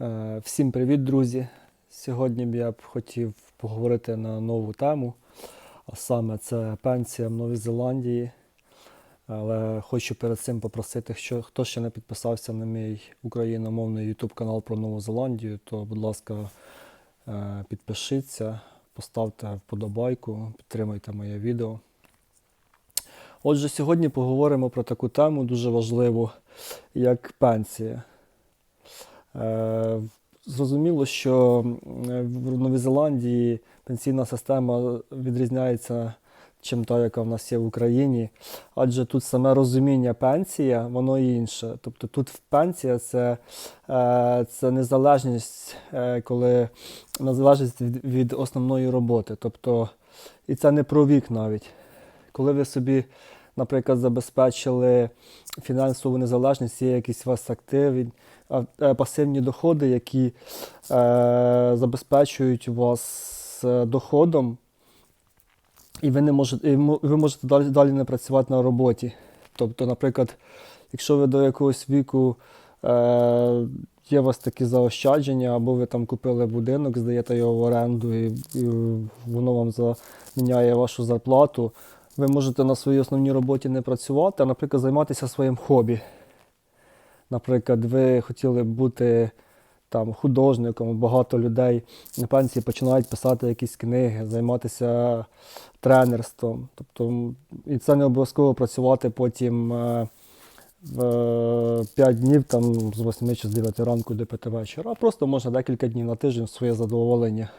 Е, Всім привіт, друзі! Сьогодні б я б хотів поговорити на нову тему, а саме це пенсія в Новій Зеландії. Але хочу перед цим попросити, що хто ще не підписався на мій україномовний YouTube канал про Нову Зеландію, то, будь ласка, е, підпишіться, поставте вподобайку, підтримайте моє відео. Отже, сьогодні поговоримо про таку тему дуже важливу, як пенсія. Е, Зрозуміло, що в Новій Зеландії пенсійна система відрізняється чим та, яка в нас є в Україні, адже тут саме розуміння пенсія, воно інше. Тобто тут пенсія це, е, це незалежність, е, коли незалежність від, від основної роботи. Тобто, і це не про вік навіть. Коли ви собі, наприклад, забезпечили фінансову незалежність, є якісь у вас активи, е, пасивні доходи, які е, забезпечують вас е, доходом, і ви не можете, і ви можете далі, не працювати на роботі. Тобто, наприклад, якщо ви до якогось віку е, є у вас такі заощадження, або ви там купили будинок, здаєте його в оренду, і, і воно вам заміняє вашу зарплату, ви можете на своїй основній роботі не працювати, а, наприклад, займатися своїм хобі. Наприклад, ви хотіли бути там художником, багато людей на пенсії починають писати якісь книги, займатися тренерством. Тобто, і це не обов'язково працювати потім е, в 5 днів там, з 8 чи з 9 ранку до 5 вечора, а просто можна декілька днів на тиждень в своє задоволення.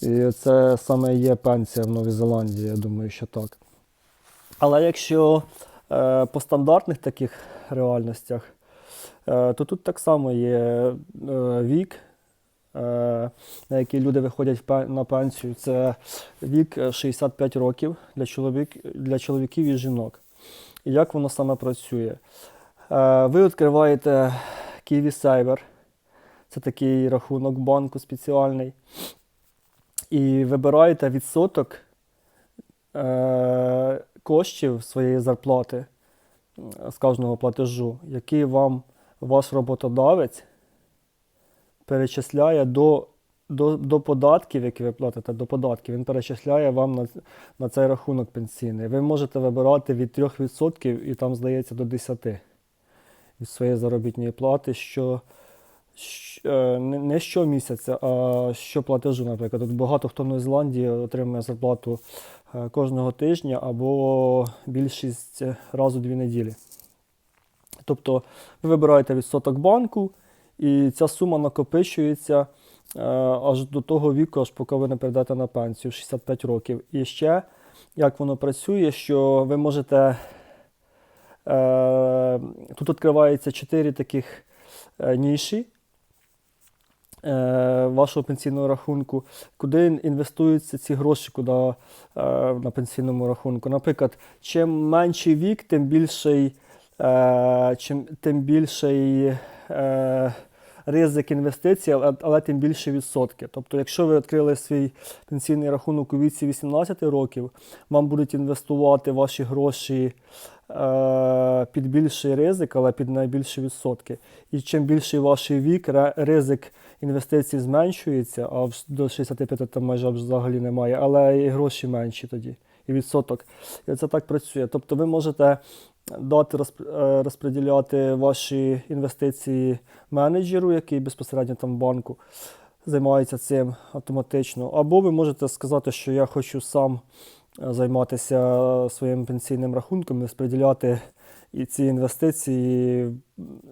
І це саме є пенсія в Новій Зеландії, я думаю, що так. Але якщо е, по стандартних таких реальностях, е, то тут так само є е, вік, е, на який люди виходять на пенсію. Це вік е, 65 років для, чоловік, для чоловіків і жінок. І як воно саме працює? Е, ви відкриваєте KiwiSaver, це такий рахунок банку спеціальний, і вибираєте відсоток е, коштів своєї зарплати е, з кожного платежу, який вам ваш роботодавець перечисляє до, до, до податків, які ви платите, до податків, він перечисляє вам на, на цей рахунок пенсійний. Ви можете вибирати від 3% і там, здається, до 10% від своєї заробітної плати, що, не, не щомісяця, а щоплатежу, наприклад. Тут багато хто в Новій Зеландії отримує зарплату е, кожного тижня або більшість разу дві неділі. Тобто ви вибираєте відсоток банку, і ця сума накопичується е, аж до того віку, аж поки ви не перейдете на пенсію 65 років. І ще як воно працює, що ви можете. Е, тут відкривається 4 таких е, ніші е, вашого пенсійного рахунку, куди інвестуються ці гроші куди, е, на пенсійному рахунку. Наприклад, чим менший вік, тим більший, е, чим, тим більший е, ризик інвестицій, але, але тим більше відсотки. Тобто, якщо ви відкрили свій пенсійний рахунок у віці 18 років, вам будуть інвестувати ваші гроші е, під більший ризик, але під найбільші відсотки. І чим більший ваш вік, ризик інвестицій зменшується, а до 65 там майже взагалі немає, але і гроші менші тоді, і відсоток. І це так працює. Тобто ви можете дати е, розподіляти ваші інвестиції менеджеру, який безпосередньо там в банку займається цим автоматично. Або ви можете сказати, що я хочу сам займатися своїм пенсійним рахунком і розподіляти і ці інвестиції,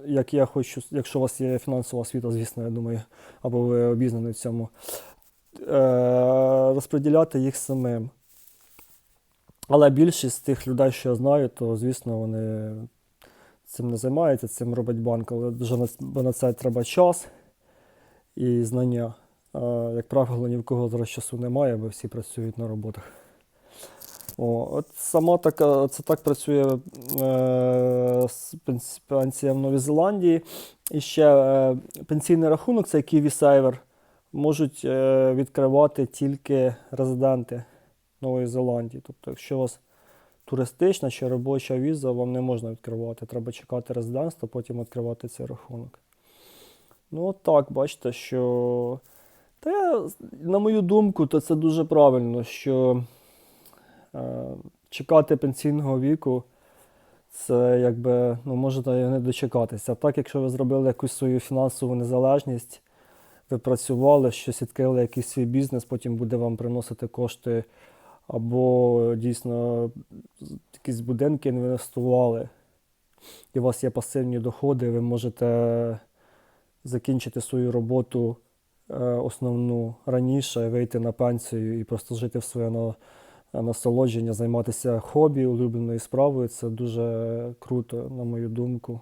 як я хочу, якщо у вас є фінансова освіта, звісно, я думаю, або ви обізнані в цьому, е, розподіляти їх самим. Але більшість тих людей, що я знаю, то звісно вони цим не займаються, цим робить банк, але дуже на, це треба час і знання. Як правило, ні в кого зараз часу немає, бо всі працюють на роботах. О, от сама така, це так працює е, пенсія в Новій Зеландії. І ще е, пенсійний рахунок, це KiwiSaver, можуть е, відкривати тільки резиденти Нової Зеландії. Тобто, якщо у вас туристична чи робоча віза, вам не можна відкривати. Треба чекати резидентство, потім відкривати цей рахунок. Ну, от так, бачите, що. Та на мою думку, то це дуже правильно, що чекати пенсійного віку це якби ну, можете не дочекатися. Так, якщо ви зробили якусь свою фінансову незалежність, ви працювали, щось відкрили якийсь свій бізнес, потім буде вам приносити кошти, або дійсно якісь будинки інвестували, і у вас є пасивні доходи, ви можете закінчити свою роботу е, основну раніше, вийти на пенсію і просто жити в своє на- насолодження, займатися хобі, улюбленою справою. Це дуже круто, на мою думку.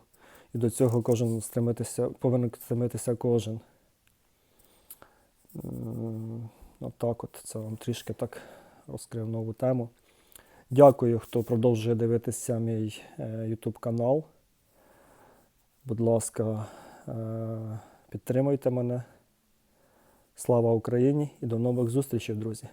І до цього кожен стремитися, повинен стремитися кожен. Отак от це вам трішки так розкрив нову тему. Дякую, хто продовжує дивитися мій е, YouTube канал. Будь ласка, е, підтримуйте мене. Слава Україні і до нових зустрічей, друзі!